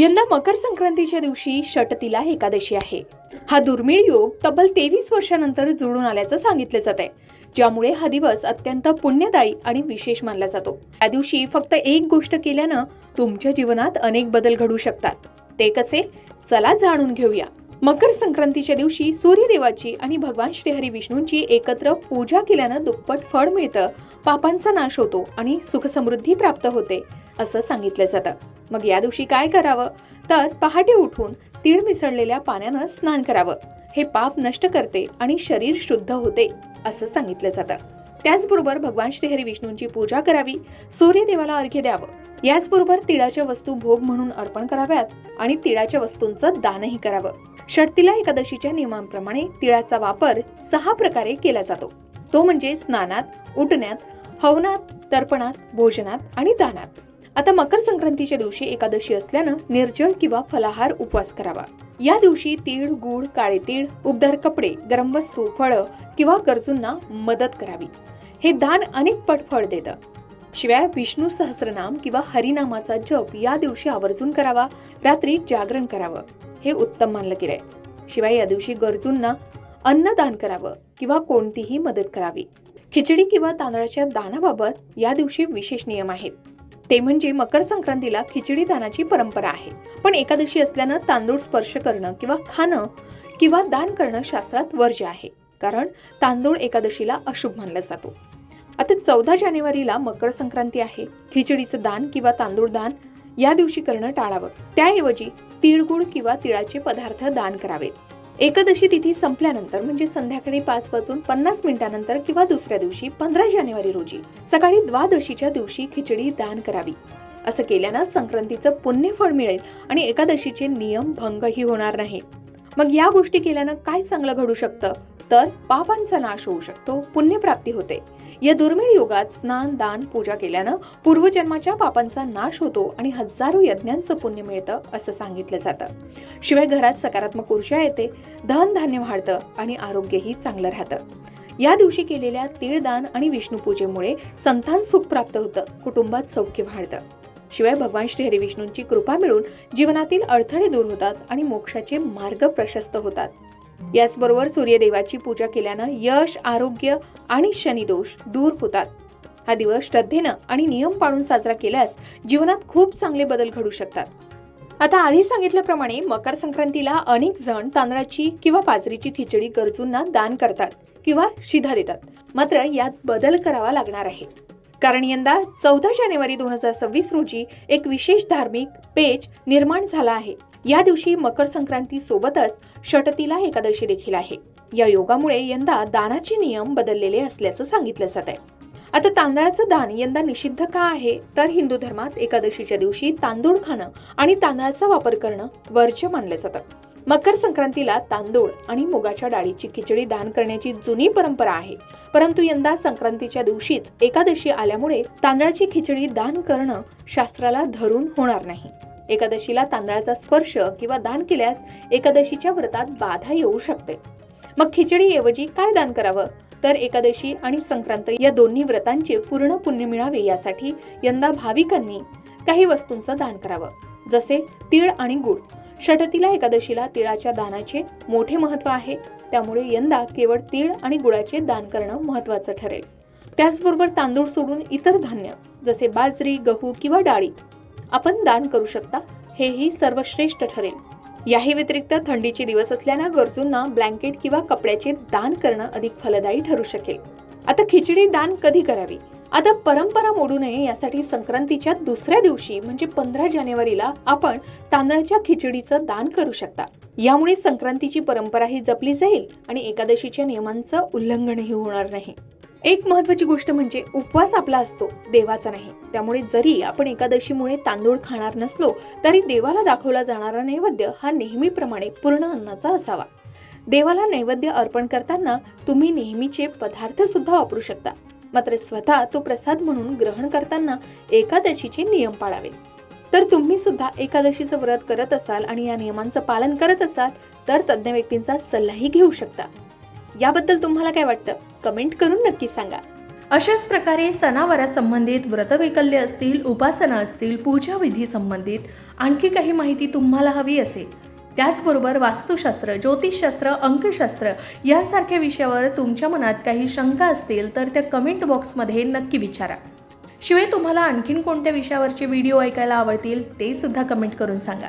यंदा मकर संक्रांतीच्या दिवशी षटतीला एकादशी आहे. हा दुर्मिळ योग तब्बल तेवीस वर्षानंतर जुळून आल्याचं सांगितलं जात आहे ज्यामुळे हा दिवस अत्यंत पुण्यदायी आणि विशेष मानला जातो. या दिवशी फक्त एक गोष्ट केल्यानं तुमच्या जीवनात अनेक बदल घडू शकतात. ते कसे? चला जाणून घेऊया. मकर संक्रांतीच्या दिवशी सूर्यदेवाची आणि भगवान श्रीहरी विष्णूंची एकत्र पूजा केल्यानं दुप्पट फळ मिळतं पापांचा नाश होतो आणि सुखसमृद्धी प्राप्त होते. असं सांगितलं जातं. मग या दिवशी काय करावं? तर पहाटे उठून तीळ मिसळलेल्या पाण्यानं स्नान करावं. हे पाप नष्ट करते आणि शरीर शुद्ध होते असं सांगितलं जातं. त्याचबरोबर भगवान श्रीहरी विष्णूंची पूजा करावी सूर्यदेवाला अर्घ्य द्यावं. याचबरोबर तिळाच्या वस्तू भोग म्हणून अर्पण कराव्यात आणि तिळाच्या वस्तूंचं दानही करावं. षटतिला एकादशीच्या नियमांप्रमाणे तिळाचा वापर सहा प्रकारे केला जातो. तो म्हणजे स्नानात उठण्यात हवनात तर्पणात भोजनात आणि दानात. आता मकर संक्रांतीच्या दिवशी एकादशी असल्यानं निर्जळ किंवा फलाहार उपवास करावा. या दिवशी तीळ गुळ काळे तीळ उबदार कपडे गरम वस्तू फळं किंवा गरजूंना मदत करावी. हे दान अनेक पट फळ देतं. शिवाय विष्णू सहस्रनाम किंवा हरिनामाचा जप या दिवशी आवर्जून करावा रात्री जागरण करावं हे उत्तम मानलं गेलंय. शिवाय या दिवशी गरजूंना अन्नदान करावं किंवा कोणतीही मदत करावी. खिचडी किंवा तांदळाच्या दानाबाबत या दिवशी विशेष नियम आहेत. ते म्हणजे मकर संक्रांतीला खिचडी दानाची परंपरा आहे. पण एकादशी असल्यानं तांदूळ स्पर्श करणं किंवा खाणं किंवा दान करणं शास्त्रात वर्ज्य आहे. कारण तांदूळ एकादशीला अशुभ मानला जातो. आता चौदा जानेवारीला मकर संक्रांती आहे. खिचडीचं दान किंवा तांदूळ दान या दिवशी करणं टाळावं. त्याऐवजी तिळगुळ किंवा तिळाचे पदार्थ दान करावेत. एकादशी तिथी संपल्यानंतर म्हणजे संध्याकाळी पाच वाजून पन्नास मिनिटानंतर किंवा दुसऱ्या दिवशी पंधरा जानेवारी रोजी सकाळी द्वादशीच्या दिवशी खिचडी दान करावी. असं केल्यानं संक्रांतीचं पुण्यफळ मिळेल आणि एकादशीचे नियम भंगही होणार नाही मग या गोष्टी केल्यानं काय चांगलं घडू शकतं? तर पापांचा नाश होऊ शकतो पुण्यप्राप्ती होते. या दुर्मिळ युगात स्नान दान पूजा केल्यानं पूर्वजन्माच्या पापांचा नाश होतो आणि हजारो यज्ञांचं पुण्य मिळतं असं सांगितलं जातं. शिवाय घरात सकारात्मक ऊर्जा येते धन धान्य वाढतं आणि आरोग्यही चांगलं राहतं. या दिवशी केलेल्या तीळदान आणि विष्णूपूजेमुळे संतान सुख प्राप्त होतं कुटुंबात सौख्य वाढतं. शिवाय भगवान श्री हरी विष्णूंची कृपा मिळून जीवनातील अडथळे दूर होतात आणि मोक्षाचे मार्ग प्रशस्त होतात. याचबरोबर सूर्यदेवाची पूजा केल्यानं यश आरोग्य आणि शनिदोष दूर होतात. हा दिवस श्रद्धेनं आणि नियम पाळून साजरा केल्यास जीवनात खूप चांगले बदल घडू शकतात. आता आधी सांगितल्याप्रमाणे मकर संक्रांतीला अनेक जण तांदळाची किंवा बाजरीची खिचडी गरजूंना दान करतात किंवा शिधा देतात. मात्र यात बदल करावा लागणार आहे. कारण यंदा चौदा जानेवारी दोन हजार सव्वीस रोजी एक विशेष धार्मिक पेज निर्माण झाला आहे. या दिवशी मकर संक्रांती सोबतच षटतीला एकादशी देखील आहे. या योगामुळे यंदा दानाचे नियम बदललेले असल्याचं सांगितलं जात आहे. आता तांदळाचं दान यंदा निषिद्ध का आहे? तर हिंदू धर्मात एकादशीच्या दिवशी तांदूळ खाणं आणि तांदळाचा वापर करणं वर्ज्य मानलं जातं. मकर संक्रांतीला तांदूळ आणि मुगाच्या डाळीची खिचडी दान करण्याची जुनी परंपरा आहे. परंतु यंदा संक्रांतीच्या दिवशीच एकादशी आल्यामुळे तांदळाची खिचडी दान करणं शास्त्राला धरून होणार नाही. एकादशीला तांदळाचा स्पर्श किंवा दान केल्यास एकादशीच्या व्रतात बाधा येऊ शकते. मग खिचडीऐवजी काय दान करावं? तर एकादशी आणि संक्रांत या दोन्ही व्रतांचे पूर्ण पुण्य मिळावे यासाठी यंदा भाविकांनी काही वस्तूंचं दान करावं. जसे तीळ आणि गुळ. षटतीला एकादशीला तिळाच्या दानाचे मोठे महत्त्व आहे. त्यामुळे यंदा केवळ तीळ आणि गुळाचे दान करणं महत्वाचं ठरेल. त्याचबरोबर तांदूळ सोडून इतर धान्य जसे बाजरी गहू किंवा डाळी आपण दान करू शकता हेही सर्वश्रेष्ठ ठरेल. याही व्यतिरिक्त थंडीचे दिवस असल्यानं गरजूंना ब्लँकेट किंवा कपड्याचे दान करणं अधिक फलदायी ठरू शकेल. आता खिचडी दान कधी करावी? आता परंपरा मोडू नये यासाठी संक्रांतीच्या दुसऱ्या दिवशी म्हणजे पंधरा जानेवारीला आपण तांदळाच्या खिचडीचं दान करू शकता. यामुळे संक्रांतीची परंपरा ही जपली जाईल आणि एकादशीच्या नियमांचं उल्लंघनही होणार नाही. एक महत्वाची गोष्ट म्हणजे उपवास आपला असतो देवाचा नाही. त्यामुळे जरी आपण एकादशीमुळे तांदूळ खाणार नसलो तरी देवाला दाखवला जाणारा नैवेद्य हा नेहमीप्रमाणे पूर्ण अन्नाचा असावा. देवाला नैवेद्य अर्पण करताना तुम्ही नेहमीचे पदार्थ सुद्धा वापरू शकता. मात्र स्वतः तो प्रसाद म्हणून ग्रहण करताना एकादशीचे नियम पाळावे. तर तुम्ही सुद्धा एकादशीचं व्रत करत असाल आणि या नियमांचं पालन करत असाल तर तज्ज्ञ व्यक्तींचा सल्लाही घेऊ शकता. याबद्दल तुम्हाला काय वाटतं? कमेंट करून नक्की सांगा. अशाच प्रकारे सणावारासंबंधित व्रतवैकल्य असतील उपासना असतील पूजाविधी संबंधित आणखी काही माहिती तुम्हाला हवी असेल त्याचबरोबर वास्तुशास्त्र ज्योतिषशास्त्र अंकशास्त्र यांसारख्या विषयावर तुमच्या मनात काही शंका असतील तर त्या कमेंट बॉक्समध्ये नक्की विचारा. शिवाय तुम्हाला आणखीन कोणत्या विषयावरचे व्हिडिओ ऐकायला आवडतील ते सुद्धा कमेंट करून सांगा.